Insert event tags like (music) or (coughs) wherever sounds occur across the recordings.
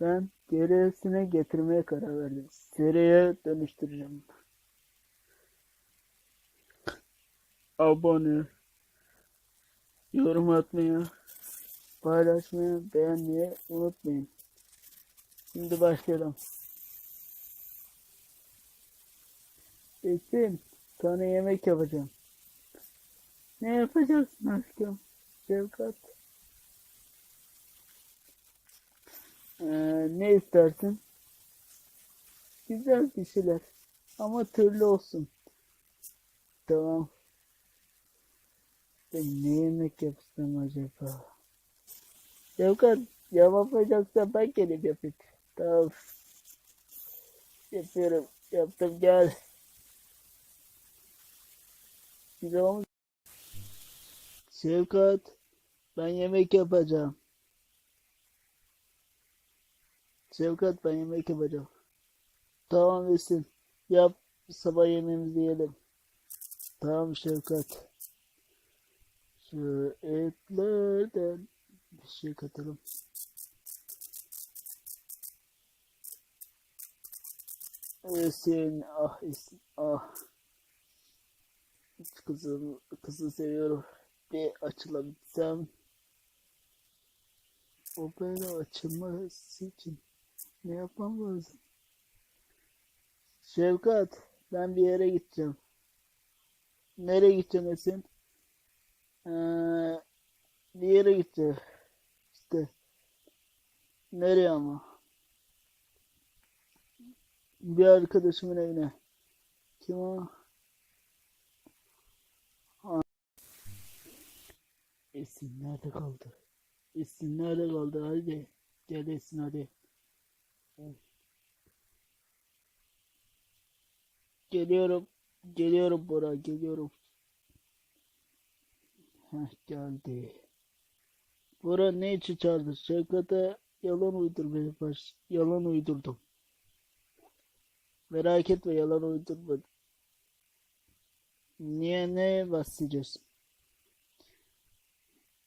Ben gerisine getirmeye karar verdim. Seriye dönüştüreceğim. Abone, yorum atmayı, paylaşmayı, beğenmeyi unutmayın. Şimdi başlayalım. Esin, sana yemek yapacağım. Ne yapacaksın aşkım? Şevkat. Ee, ne istersin? Güzel bir şeyler. Ama türlü olsun. Tamam. Ben ne yemek yapsam acaba? Şevkat, yapacaksa ben gelip yapayım. Tamam. Yapıyorum. Yaptım gel. Güzel olmuş. Şevkat, ben yemek yapacağım. Şevkat, ben yemek yapacağım. Tamam Esin, yap sabah yemeğimizi yiyelim. Tamam Şevkat. Şu etlerden bir şey katalım. Esin, ah Esin, ah. Kızım, kızı seviyorum. Bir açılabilsem. O böyle açılması için ne yapmam lazım? Şevkat, ben bir yere gideceğim. Nereye gideceğim Esin? Ee, bir yere gideceğim. İşte. Nereye ama? Bir arkadaşımın evine. Kim o? Esin nerede kaldı? Esin nerede kaldı? Hadi. Gel Esin hadi. Geliyorum. Geliyorum Bora. Geliyorum. Heh geldi. Bora ne için çağırdı? Şevkat'e yalan uydurmaya baş. Yalan uydurdum. Merak etme yalan uydurmadım. Niye ne bahsedeceğiz?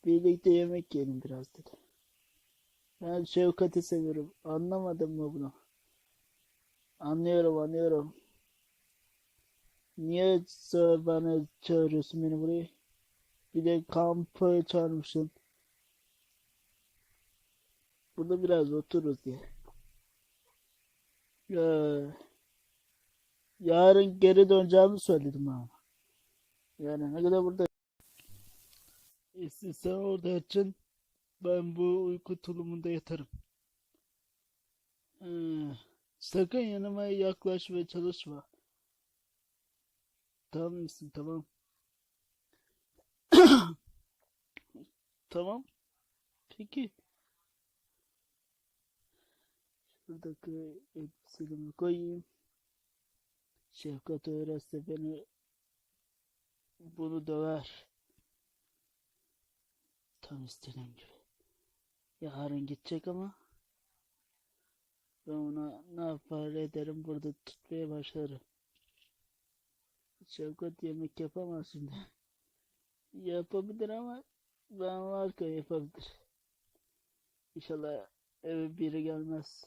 Birlikte yemek yiyelim biraz dedi. Ben Şevkat'i seviyorum. Anlamadın mı bunu? Anlıyorum anlıyorum. Niye bana çağırıyorsun beni buraya? Bir de kampa çağırmışsın. Burada biraz otururuz diye. Ya, yarın geri döneceğimi söyledim ama. Yani ne kadar burada sen orada yatacaksın. Ben bu uyku tulumunda yatarım. Ee, sakın yanıma yaklaş ve çalışma. Tamam mısın? Tamam. (coughs) Tamam. Peki. Şuradaki elbiselerimi koyayım. Şefkat öğrense beni bunu döver. Tam istediğim gibi. Yarın gidecek ama ben ona ne yapar ederim burada tutmaya başlarım. Şevkat yemek yapamaz şimdi. (laughs) Yapabilir ama ben varken yapabilir. İnşallah eve biri gelmez.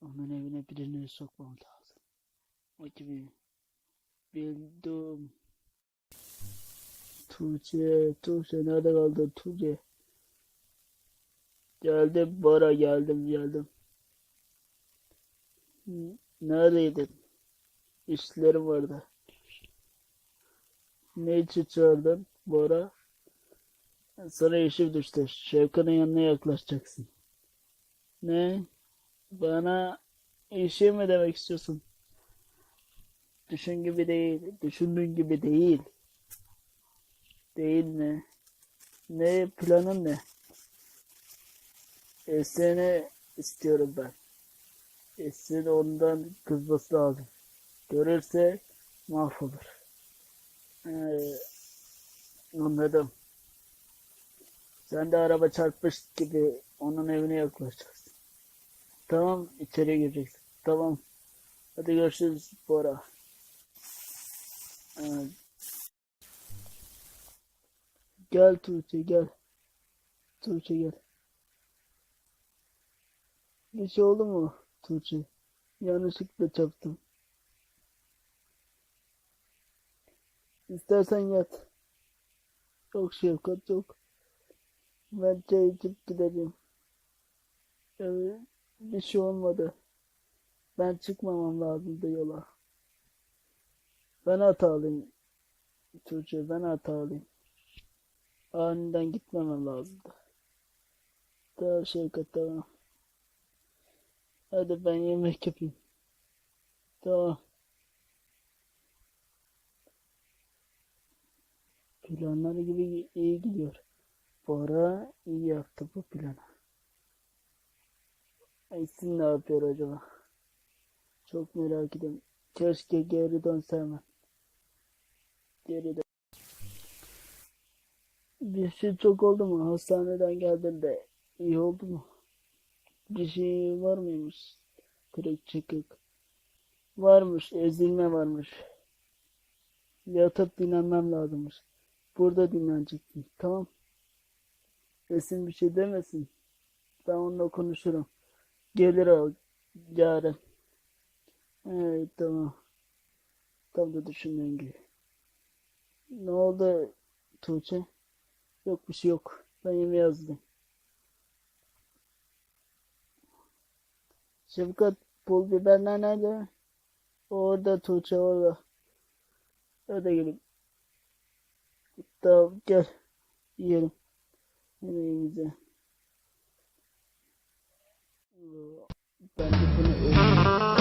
Onun evine birini sokmam lazım. O gibi bildim. Tuğçe, Tuğçe nerede kaldın Tuğçe? Geldim Bora geldim geldim. Neredeydin? İşlerim vardı. Ne için çağırdın Bora? Sana işim düştü. Şevkan'ın yanına yaklaşacaksın. Ne? Bana işi mi demek istiyorsun? Düşün gibi değil. Düşündüğün gibi değil. Değil mi? Ne planın ne? Esen'i istiyorum ben. Esen ondan kızması lazım. Görürse mahvolur. Ee, anladım. Sen de araba çarpmış gibi onun evine yaklaşacaksın. Tamam, içeriye gireceksin. Tamam. Hadi görüşürüz Bora. Ee, gel Tuğçe gel. Tuğçe gel. Bir şey oldu mu Tuğçe? Yanlışlıkla çarptım. İstersen yat. Yok Şefkat yok. Ben çay içip gideceğim. Evet, bir şey olmadı. Ben çıkmamam lazımdı yola. Ben hatalıyım. Tuğçe ben hatalıyım. Aniden gitmemem lazımdı. Tamam Şevkat tamam. Hadi ben yemek yapayım. Tamam. Planları gibi iyi gidiyor. Bora iyi yaptı bu planı. Aysin ne yapıyor acaba? Çok merak ediyorum. Keşke geri dönse hemen. Geri dön. Bir şey çok oldu mu? Hastaneden geldin de iyi oldu mu? Bir şey var mıymış? Kırık çıkık. Varmış, ezilme varmış. Yatıp dinlenmem lazımmış. Burada dinleneceksin. Tamam. Esin bir şey demesin. Ben onunla konuşurum. Gelir o yarın. Evet tamam. Tam da düşündüğüm gibi. Ne oldu Tuğçe? Yok bir şey yok. Ben yemeğe yazdım. Şefkat pul biberler nerede? Orada Tuğçe orada. Hadi gelin. Tamam gel. Yiyelim. Yemeğimizi. Ben de bunu